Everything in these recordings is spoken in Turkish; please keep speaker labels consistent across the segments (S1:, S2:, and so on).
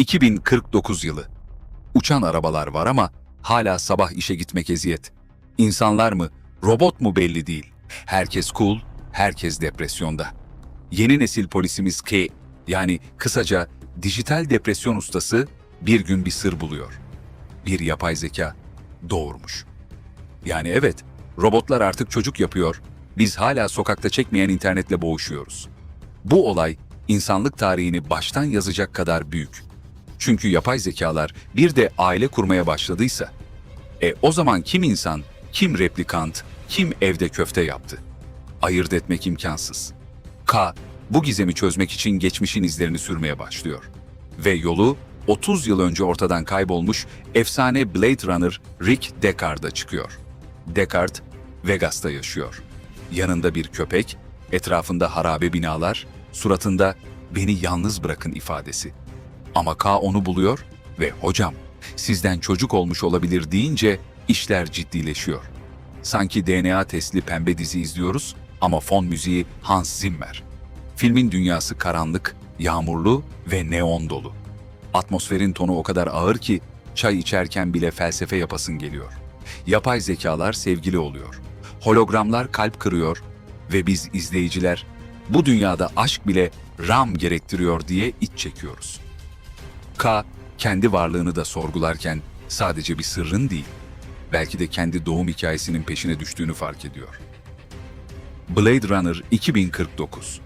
S1: 2049 yılı. Uçan arabalar var ama hala sabah işe gitmek eziyet. İnsanlar mı, robot mu belli değil. Herkes cool, herkes depresyonda. Yeni nesil polisimiz K, yani kısaca dijital depresyon ustası bir gün bir sır buluyor. Bir yapay zeka doğurmuş. Yani evet, robotlar artık çocuk yapıyor, biz hala sokakta çekmeyen internetle boğuşuyoruz. Bu olay insanlık tarihini baştan yazacak kadar büyük. Çünkü yapay zekalar bir de aile kurmaya başladıysa, e o zaman kim insan, kim replikant, kim evde köfte yaptı? Ayırt etmek imkansız. K, bu gizemi çözmek için geçmişin izlerini sürmeye başlıyor. Ve yolu 30 yıl önce ortadan kaybolmuş efsane Blade Runner Rick Deckard'a çıkıyor. Deckard, Vegas'ta yaşıyor. Yanında bir köpek, etrafında harabe binalar, suratında beni yalnız bırakın ifadesi. Ama K onu buluyor ve hocam sizden çocuk olmuş olabilir deyince işler ciddileşiyor. Sanki DNA testli pembe dizi izliyoruz ama fon müziği Hans Zimmer. Filmin dünyası karanlık, yağmurlu ve neon dolu. Atmosferin tonu o kadar ağır ki çay içerken bile felsefe yapasın geliyor. Yapay zekalar sevgili oluyor. Hologramlar kalp kırıyor ve biz izleyiciler bu dünyada aşk bile RAM gerektiriyor diye iç çekiyoruz. K kendi varlığını da sorgularken sadece bir sırrın değil, belki de kendi doğum hikayesinin peşine düştüğünü fark ediyor. Blade Runner 2049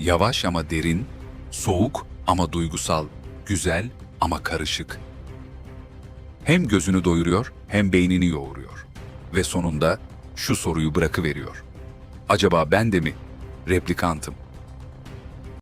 S1: Yavaş ama derin, soğuk ama duygusal, güzel ama karışık. Hem gözünü doyuruyor hem beynini yoğuruyor. Ve sonunda şu soruyu bırakıveriyor. Acaba ben de mi replikantım?